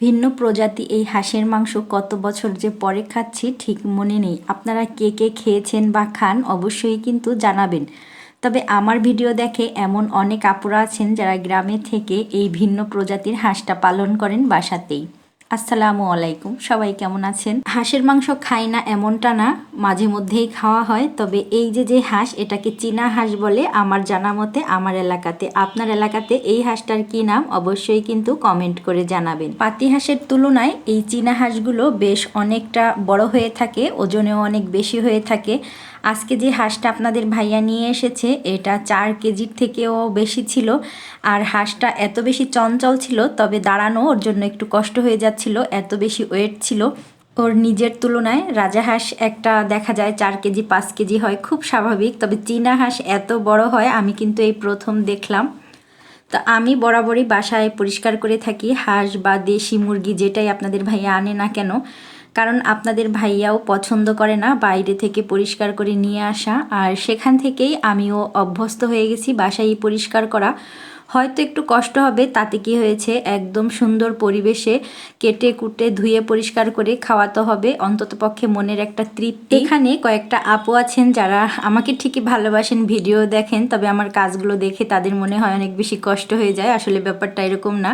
ভিন্ন প্রজাতি এই হাঁসের মাংস কত বছর যে পরে খাচ্ছি ঠিক মনে নেই। আপনারা কে কে খেয়েছেন বা খান অবশ্যই কিন্তু জানাবেন। তবে আমার ভিডিও দেখে এমন অনেক আপুরা আছেন যারা গ্রামে থেকে এই ভিন্ন প্রজাতির হাঁসটা পালন করেন বাসাতেই। আসসালামু আলাইকুম। সবাই কেমন আছেন? হাঁসের মাংস খাই না এমনটা না, মাঝে মধ্যেই খাওয়া হয়। তবে এই যে যে হাঁস, এটাকে চীনা হাঁস বলে আমার জানা মতে আমার এলাকাতে। আপনার এলাকাতে এই হাঁসটার কি নাম? অবশ্যই কিন্তু কমেন্ট করে জানাবেন। পাতি হাঁসের তুলনায় এই চীনা হাঁসগুলো বেশ অনেকটা বড় হয়ে থাকে, ওজনেও অনেক বেশি হয়ে থাকে। আজকে যে হাঁসটা আপনাদের ভাইয়া নিয়ে এসেছে, এটা চার কেজির থেকেও বেশি ছিল। আর হাঁসটা এত বেশি চঞ্চল ছিল, তবে দাঁড়ানো ওর জন্য একটু কষ্ট হয়ে যাচ্ছিল এত বেশি ওয়েট ছিল। ওর নিজের তুলনায় রাজা হাঁস একটা দেখা যায় চার কেজি, পাঁচ কেজি হয়, খুব স্বাভাবিক। তবে চীনা হাঁস এত বড় হয়, আমি কিন্তু এই প্রথম দেখলাম। তো আমি বরাবরই বাসায় পরিষ্কার করে থাকি, হাঁস বা দেশি মুরগি যেটাই আপনাদের ভাইয়া আনে না কেন। কারণ আপনাদের ভাইয়াও পছন্দ করে না বাইরে থেকে পরিষ্কার করে নিয়ে আসা। আর সেখান থেকেই আমিও অভ্যস্ত হয়ে গেছি বাসায় পরিষ্কার করা। হয়তো একটু কষ্ট হবে, তাতে কি হয়েছে? একদম সুন্দর পরিবেশে কেটে কুটে ধুয়ে পরিষ্কার করে খাওয়াতে হবে, অন্তত পক্ষে মনের একটা তৃপ্তি। এখানে কয়েকটা আপু আছেন যারা আমাকে ঠিকই ভালোবাসেন, ভিডিও দেখেন, তবে আমার কাজগুলো দেখে তাদের মনে হয় অনেক বেশি কষ্ট হয়ে যায়, আসলে ব্যাপারটা এরকম না।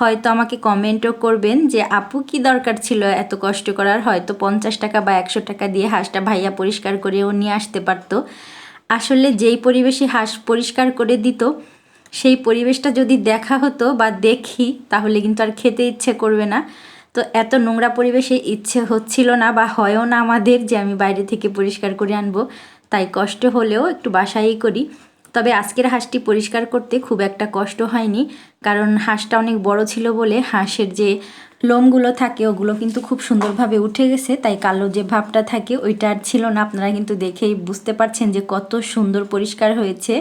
হয়তো আমাকে কমেন্টও করবেন যে, আপু, কি দরকার ছিল এত কষ্ট করার? হয়তো পঞ্চাশ টাকা বা একশো টাকা দিয়ে হাঁসটা ভাইয়া পরিষ্কার করেও নিয়ে আসতে পারতো। আসলে যেই পরিবেশে হাঁস পরিষ্কার করে দিত সেই পরিবেশটা যদি দেখা হতো বা দেখি, তাহলে কিন্তু আর খেতে ইচ্ছে করবে না। তো এত নোংরা পরিবেশে ইচ্ছে হচ্ছিল না বা হয়ও না আমাদের যে আমি বাইরে থেকে পরিষ্কার করে আনব, তাই কষ্ট হলেও একটু বাসাই করি। তবে আজকের হাঁসটি পরিষ্কার করতে খুব একটা কষ্ট হয়নি, কারণ হাঁসটা অনেক বড় ছিল বলে হাঁসের যে লোমগুলো থাকে, ওগুলো কিন্তু খুব সুন্দরভাবে উঠে গেছে। তাই কালো যে ভাবটা থাকে, ওইটা আর ছিল না। আপনারা কিন্তু দেখেই বুঝতে পারছেন যে কত সুন্দর পরিষ্কার হয়েছে।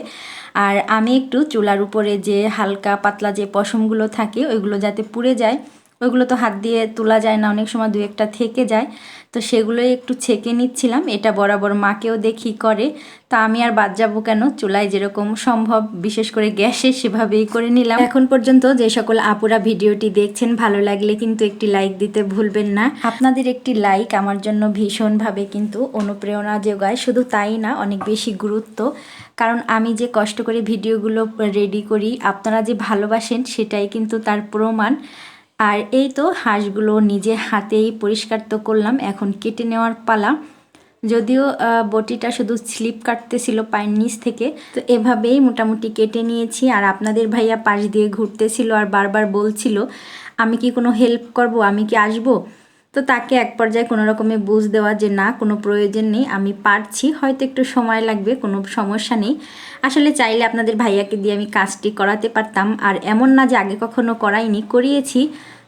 আর আমি একটু চুলার উপরে যে হালকা পাতলা যে পশমগুলো থাকে, ওইগুলো যাতে পুড়ে যায়। ওইগুলো তো হাত দিয়ে তোলা যায় না, অনেক সময় দু একটা থেকে যায়। তো সেগুলোই একটু ছেঁকে নিচ্ছিলাম, এটা বরাবর মাকেও দেখি করে। তা আমি আর বাদ যাব কেন? চুলায় যেরকম সম্ভব, বিশেষ করে গ্যাসে সেভাবেই করে নিলাম। এখন পর্যন্ত যে সকল আপুরা ভিডিওটি দেখছেন, ভালো লাগলে কিন্তু একটি লাইক দিতে ভুলবেন না। আপনাদের একটি লাইক আমার জন্য ভীষণভাবে কিন্তু অনুপ্রেরণা যোগায়। শুধু তাই না, অনেক বেশি গুরুত্ব। কারণ আমি যে কষ্ট করে ভিডিওগুলো রেডি করি, আপনারা যে ভালোবাসেন, সেটাই কিন্তু তার প্রমাণ। আর এই তো হাঁসগুলো নিজে হাতেই পরিষ্কার তো করলাম, এখন কেটে নেওয়ার পালা। যদিও বটিটা শুধু স্লিপ কাটতেছিল পায়ের নিচ থেকে, তো এভাবেই মোটামুটি কেটে নিয়েছি। আর আপনাদের ভাইয়া পাশ দিয়ে ঘুরতেছিল আর বারবার বলছিল, আমি কি কোনো হেল্প করব? আমি কি আসব? তো তাকে এক পর্যায়ে কোনো রকমে বুঝ দেওয়া যে না, কোনো প্রয়োজন নেই, আমি পারছি, হয়তো একটু সময় লাগবে, কোনো সমস্যা নেই। আসলে চাইলে আপনাদের ভাইয়াকে দিয়ে আমি কাজটি করাতে পারতাম। আর এমন না যে আগে কখনো করাইনি, করিয়েছি।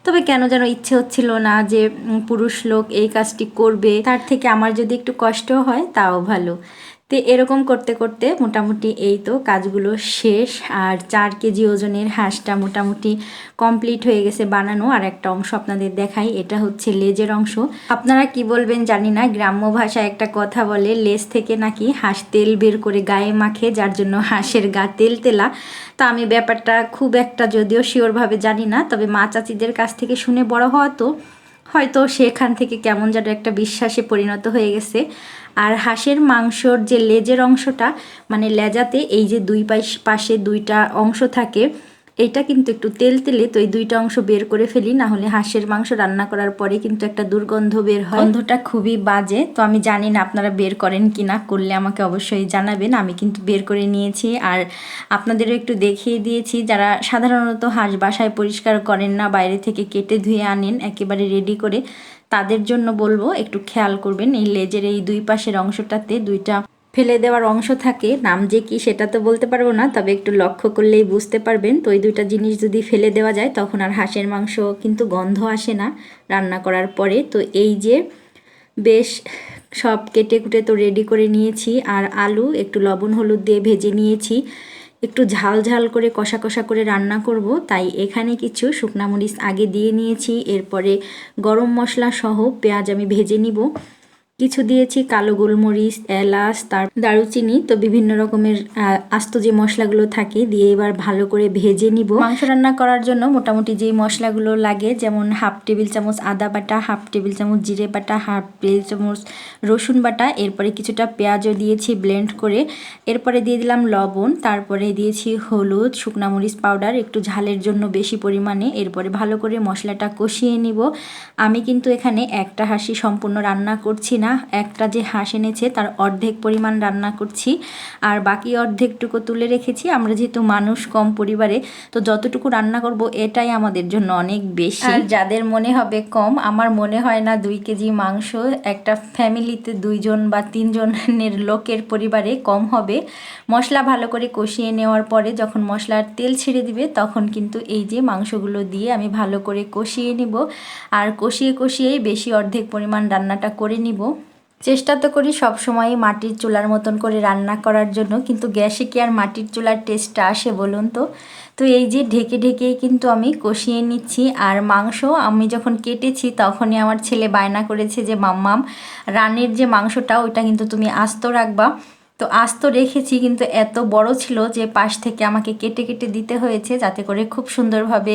তবে কেন যেন ইচ্ছে হচ্ছিল না যে পুরুষ লোক এই কাজটি করবে। তার থেকে আমার যদি একটু কষ্ট হয়, তাও ভালো। তো এরকম করতে করতে মোটামুটি এই তো কাজগুলো শেষ। আর চার কেজি ওজনের হাঁসটা মোটামুটি কমপ্লিট হয়ে গেছে বানানো। আর একটা অংশ আপনাদের দেখাই, এটা হচ্ছে লেজের অংশ। আপনারা কি বলবেন জানি না, গ্রাম্য ভাষায় একটা কথা বলে, লেজ থেকে নাকি হাঁস তেল বের করে গায়ে মাখে, যার জন্য হাঁসের গা তেল তেলা। তা আমি ব্যাপারটা খুব একটা যদিও শিওরভাবে জানি না, তবে মা চাচিদের কাছ থেকে শুনে বড় হওয়া তো। হয়তো সেখান থেকে কেমন যেন একটা বিশ্বাসে পরিণত হয়ে গেছে। আর হাঁসের মাংসর যে লেজের অংশটা মানে লেজাতে এই যে দুই পাশে দুইটা অংশ থাকে এইটা কিন্তু একটু তেল তেলে তো এই দুইটা অংশ বের করে ফেলি না হলে হাঁসের মাংস রান্না করার পরে কিন্তু একটা দুর্গন্ধ বের হয়। গন্ধটা খুবই বাজে, তো আমি জানি না আপনারা বের করেন কি না করলে আমাকে অবশ্যই জানাবেন, আমি কিন্তু বের করে নিয়েছি। আর আপনাদেরও একটু দেখিয়ে দিয়েছি, যারা সাধারণত হাঁস বাসায় পরিষ্কার করেন না, বাইরে থেকে কেটে ধুয়ে আনেন, একেবারে রেডি করে, তাদের জন্য বলব, একটু খেয়াল করবেন, এই লেজের এই দুই পাশের অংশটাতে দুইটা ফেলে দেওয়ার অংশ থাকে। নাম যে কি সেটা তো বলতে পারব না, তবে একটু লক্ষ্য করলেই বুঝতে পারবেন। তো ওই দুইটা জিনিস যদি ফেলে দেওয়া যায়, তখন আর হাঁসের মাংস কিন্তু গন্ধ আসে না রান্না করার পরে। তো এই যে বেশ সব কেটে কুটে তো রেডি করে নিয়েছি। আর আলু, একটু লবণ, হলুদ দিয়ে ভেজে নিয়েছি। একটু ঝাল ঝাল করে কষা কষা করে রান্না করব। তাই এখানে কিছু শুকনা মরিচ আগে দিয়ে নিয়েছি। এরপরে গরম মশলা সহ পেঁয়াজ আমি ভেজে নিব। কিছু দিয়েছি, কালো গোলমরিচ, এলাচ, তার দারুচিনি, তো বিভিন্ন রকমের আস্ত যে মশলাগুলো থাকে দিয়ে এবার ভালো করে ভেজে নিব। মাংস রান্না করার জন্য মোটামুটি যেই মশলাগুলো লাগে, যেমন হাফ টেবিল চামচ আদা বাটা, হাফ টেবিল চামচ জিরে বাটা, হাফ টেবিল চামচ রসুন বাটা, এরপরে কিছুটা পেঁয়াজও দিয়েছি ব্লেন্ড করে। এরপরে দিয়ে দিলাম লবণ, তারপরে দিয়েছি হলুদ, শুকনা মরিচ পাউডার, একটু ঝালের জন্য বেশি পরিমাণে, এরপরে ভালো করে মশলাটা কষিয়ে নিব। আমি কিন্তু এখানে একটা হাসি সম্পূর্ণ রান্না করছি না। একটা যে হাঁস এনেছে তার অর্ধেক পরিমাণ রান্না করছি। আর বাকি অর্ধেকটুকু তুলে রেখেছি, আমরা যেহেতু মানুষ কম পরিবারে, তো যতটুকু রান্না করব এটাই আমাদের জন্য অনেক বেশি। আর যাদের মনে হবে কম, আমার মনে হয় না দুই কেজি মাংস, একটা ফ্যামিলিতে দুইজন বা তিনজনের লোকের পরিবারে কম হবে। মশলা ভালো করে কষিয়ে নেওয়ার পরে যখন মশলার তেল ছেড়ে দিবে, তখন কিন্তু এই যে মাংসগুলো দিয়ে আমি ভালো করে কষিয়ে নিব। আর কষিয়ে কষিয়েই বেশি অর্ধেক পরিমাণ রান্নাটা করে নিব। চেষ্টা তো করি সবসময় মাটির চুলার মতন করে রান্না করার জন্য, কিন্তু গ্যাসে কি আর মাটির চুলার টেস্টটা আসে বলুন তো? তো এই যে ঢেকে ঢেকেই কিন্তু আমি কষিয়ে নিচ্ছি, আর মাংস আমি যখন কেটেছি তখনই আমার ছেলে বায়না করেছে যে, মাম্মাম, রানের যে মাংসটা ওইটা কিন্তু তুমি আস্ত রাখবা। তো আস্ত রেখেছি কিন্তু এত বড় ছিল যে, পাশ থেকে আমাকে কেটে কেটে দিতে হয়েছে যাতে করে খুব সুন্দরভাবে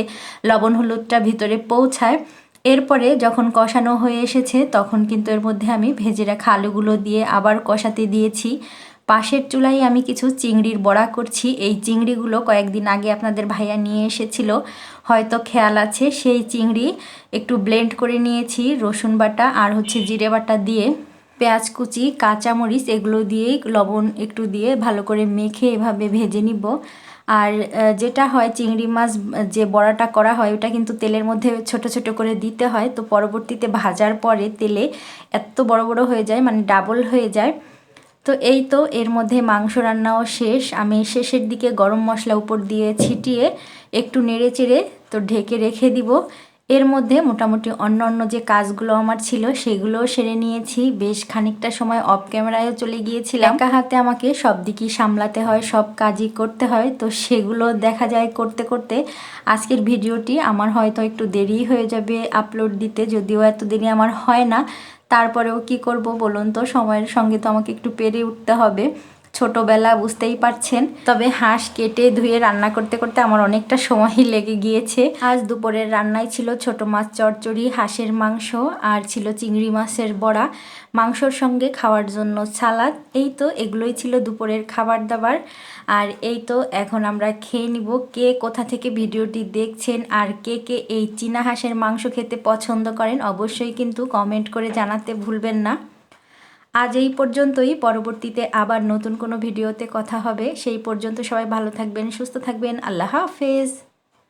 লবণ হলুদটা ভিতরে পৌঁছায়। এরপরে যখন কষানো হয়ে এসেছে, তখন কিন্তু এর মধ্যে আমি ভেজে রাখা আলুগুলো দিয়ে আবার কষাতে দিয়েছি। পাশের চুলায় আমি কিছু চিংড়ির বড়া করছি। এই চিংড়িগুলো কয়েকদিন আগে আপনাদের ভাইয়া নিয়ে এসেছিল। হয়তো খেয়াল আছে, সেই চিংড়ি একটু ব্লেন্ড করে নিয়েছি, রসুন বাটা আর হচ্ছে জিরে বাটা দিয়ে। পেঁয়াজ কুচি, কাঁচামরিচ, এগুলো দিয়েই লবণ একটু দিয়ে ভালো করে মেখে এভাবে ভেজে নিব। আর যেটা হয় চিংড়ি মাছ, যে বড়াটা করা হয়, ওটা কিন্তু তেলের মধ্যে ছোট ছোট করে দিতে হয়। তো পরবর্তীতে ভাজার পরে তেলে এত বড় বড় হয়ে যায় মানে ডাবল হয়ে যায়। তো এই তো এর মধ্যে মাংস রান্নাও শেষ। আমি শেষের দিকে গরম মশলা উপর দিয়ে ছিটিয়ে একটু নেড়ে চেড়ে তো ঢেকে রেখে দিব। এর মধ্যে মোটামুটি অন্য অন্য যে কাজগুলো আমার ছিল, সেগুলোও সেরে নিয়েছি। বেশ খানিকটা সময় অফ ক্যামেরায়ও চলে গিয়েছিলাম। একা হাতে আমাকে সব দিকই সামলাতে হয়, সব কাজই করতে হয়। তো সেগুলো দেখা যায় করতে করতে আজকের ভিডিওটি আমার হয়তো একটু দেরি হয়ে যাবে আপলোড দিতে, যদিও এত দেরি আমার হয় না। তারপরেও কি করব বলুন তো? সময়ের সঙ্গে তো আমাকে একটু পেরে উঠতে হবে। ছোটবেলা বুঝতেই পারছেন, তবে হাঁস কেটে ধুয়ে রান্না করতে করতে আমার অনেকটা সময়ই লেগে গিয়েছে। আজ দুপুরের রান্নায় ছিল ছোট মাছ চচ্চড়ি হাঁসের মাংস আর ছিল চিংড়ি মাছের বড়া। মাংসর সঙ্গে খাওয়ার জন্য সালাদ। এই তো এগুলোই ছিল দুপুরের খাবার দাবার আর এই তো এখন আমরা খেয়ে নিব কে কোথা থেকে ভিডিওটি দেখছেন আর কে কে এই চীনা হাঁসের মাংস খেতে পছন্দ করেন অবশ্যই কিন্তু কমেন্ট করে জানাতে ভুলবেন না। আজ এই পর্যন্তই। পরবর্তীতে আবার নতুন কোনো ভিডিওতে কথা হবে। সেই পর্যন্ত সবাই ভালো থাকবেন, সুস্থ থাকবেন। আল্লাহ হাফেজ।